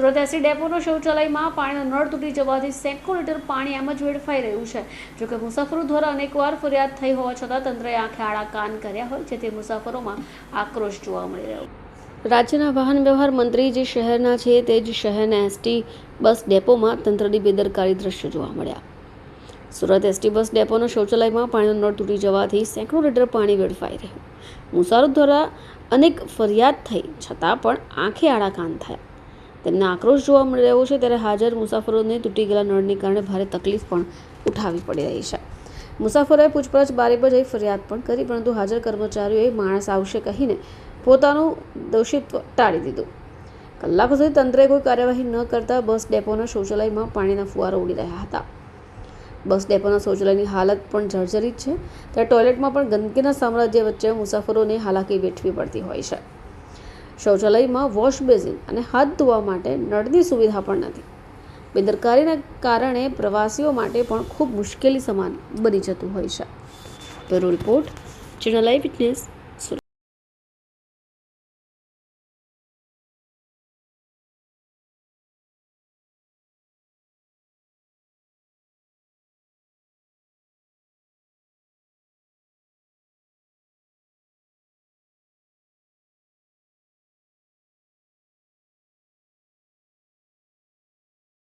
સુરત એસી ડેપોનો શૌચાલયમાં પાણીનો નળ તૂટી જવાથી સેંકડો લીટર પાણી એમ જ વેડફાઈ રહ્યું છે. જોકે મુસાફરો દ્વારા અનેકવાર ફરિયાદ થઈ હોવા છતાં તંત્રએ આંખે આડા કાન કર્યા હોય જેથી મુસાફરોમાં આક્રોશ જોવા મળી રહ્યો. રાજ્યના વાહન વ્યવહાર મંત્રી જે શહેરના છે તે જ શહેરના એસટી બસ ડેપોમાં તંત્રની બેદરકારી દ્રશ્યો જોવા મળ્યા. સુરત એસટી બસ ડેપોનો શૌચાલયમાં પાણીનો નળ તૂટી જવાથી સેંકડો લીટર પાણી વેડફાઈ રહ્યું. મુસાફરો દ્વારા અનેક ફરિયાદ થઈ છતાં પણ આંખે આડા કાન થયા. તેમને આક્રોશ જોવા મળી રહ્યો છે ત્યારે હાજર મુસાફરોને તૂટી ગયેલા નળને કારણે ભારે તકલીફ પણ ઉઠાવવી પડી રહી છે. મુસાફરોએ પૂછપરછ બારે પર જઈ ફરિયાદ પણ કરી, પરંતુ હાજર કર્મચારીઓએ માણસ આવશે કહીને પોતાનું દોષિત્વ ટાળી દીધું. કલાકો સુધી તંત્રએ કોઈ કાર્યવાહી ન કરતા બસ ડેપોના શૌચાલયમાં પાણીના ફુવારો ઉડી રહ્યા હતા. બસ ડેપોના શૌચાલયની હાલત પણ જર્જરિત છે, ત્યારે ટોયલેટમાં પણ ગંદકીના સામ્રાજ્ય વચ્ચે મુસાફરોને હાલાકી વેઠવી પડતી હોય છે. શૌચાલયમાં વોશ બેઝિન અને હાથ ધોવા માટે નળની સુવિધા પણ નથી. બેદરકારીના કારણે પ્રવાસીઓ માટે પણ ખૂબ મુશ્કેલી સમાન બની જતું હોય છે. Bureau report, channel eyewitness